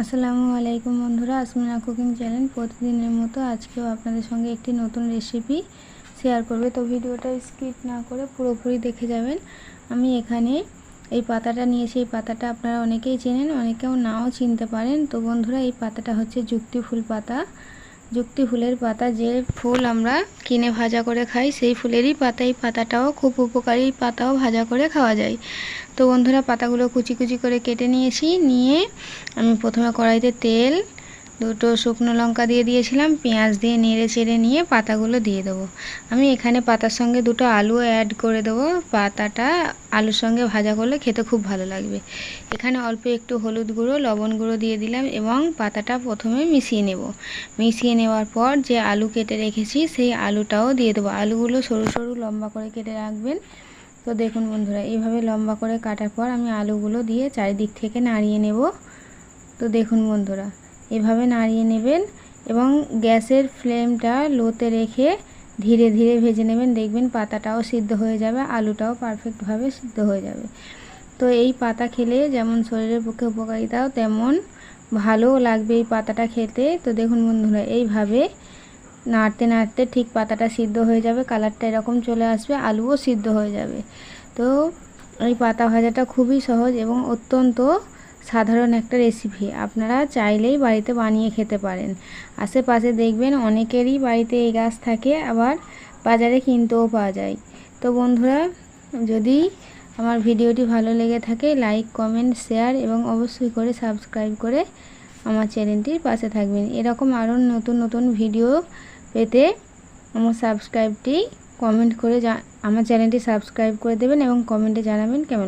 আসসালামু আলাইকুম বন্ধুরা, আসমিনা কুকিং চ্যানেল। প্রতিদিনের মতো আজকেও আপনাদের সঙ্গে একটি নতুন রেসিপি শেয়ার করবে। তো ভিডিওটা স্কিপ না করে পুরোপুরি দেখে যাবেন। আমি এখানে এই পাতাটা নিয়েছি। এই পাতাটা আপনারা অনেকেই চেনেন, অনেকেও নাও চিনতে পারেন। তো বন্ধুরা, এই পাতাটা হচ্ছে যুক্তি ফুল পাতা। যুক্তি ফুলের পাতা, যে ফুল আমরা কিনে ভাজা করে খাই, সেই ফুলেরই পাতা, এই পাতাটাও খুব উপকারী পাতাও ভাজা করে খাওয়া যায়। তো বন্ধুরা, পাতাগুলো কুচি কুচি করে কেটে নিয়েছি, নিয়ে আমি প্রথমে কড়াইতে তেল দুটো শুকনো লঙ্কা দিয়ে দিয়েছিলাম, পেঁয়াজ দিয়ে নেড়ে চেড়ে নিয়ে পাতাগুলো দিয়ে দেবো। আমি এখানে পাতার সঙ্গে দুটো আলু অ্যাড করে দেবো। পাতাটা আলুর সঙ্গে ভাজা করলে খেতে খুব ভালো লাগবে। এখানে অল্প একটু হলুদ গুঁড়ো, লবণ গুঁড়ো দিয়ে দিলাম এবং পাতাটা প্রথমে মিশিয়ে নেব। মিশিয়ে নেওয়ার পর যে আলু কেটে রেখেছি, সেই আলুটাও দিয়ে দেবো। আলুগুলো সরু সরু লম্বা করে কেটে রাখবেন। তো দেখুন বন্ধুরা, এইভাবে লম্বা করে কাটার পর আমি আলুগুলো দিয়ে চারিদিক থেকে নাড়িয়ে নেব। তো দেখুন বন্ধুরা এভাবে নাড়িয়ে নেবেন এবং গ্যাসের ফ্লেমটা লোতে রেখে ধীরে ধীরে ভেজে নেবেন। দেখবেন পাতাটাও সিদ্ধ হয়ে যাবে, আলুটাও পারফেক্টভাবে সিদ্ধ হয়ে যাবে। তো এই পাতা খেলে যেমন শরীরের পক্ষে উপকারিতাও তেমন ভালোও লাগবে এই পাতাটা খেতে। তো দেখুন বন্ধুরা, এইভাবে নাড়তে নাড়তে ঠিক পাতাটা সিদ্ধ হয়ে যাবে, কালারটা এরকম চলে আসবে, আলুও সিদ্ধ হয়ে যাবে। তো এই পাতা ভাজাটা খুবই সহজ এবং অত্যন্ত সাধারণ একটা রেসিপি আপনারা চাইলেই বাড়িতে বানিয়ে খেতে পারেন। আশেপাশে দেখবেন অনেকেরই বাড়িতে এই গাছ থাকে, আবার বাজারে কিনতেও পাওয়া যায়। তো বন্ধুরা, যদি আমার ভিডিওটি ভালো লেগে থাকে লাইক কমেন্ট শেয়ার এবং অবশ্যই করে সাবস্ক্রাইব করে আমার চ্যানেলটির পাশে থাকবেন। এরকম আরও নতুন নতুন ভিডিও পেতে আমার সাবস্ক্রাইবটি কমেন্ট করে আমার চ্যানেলটি সাবস্ক্রাইব করে দেবেন এবং কমেন্টে জানাবেন কেমন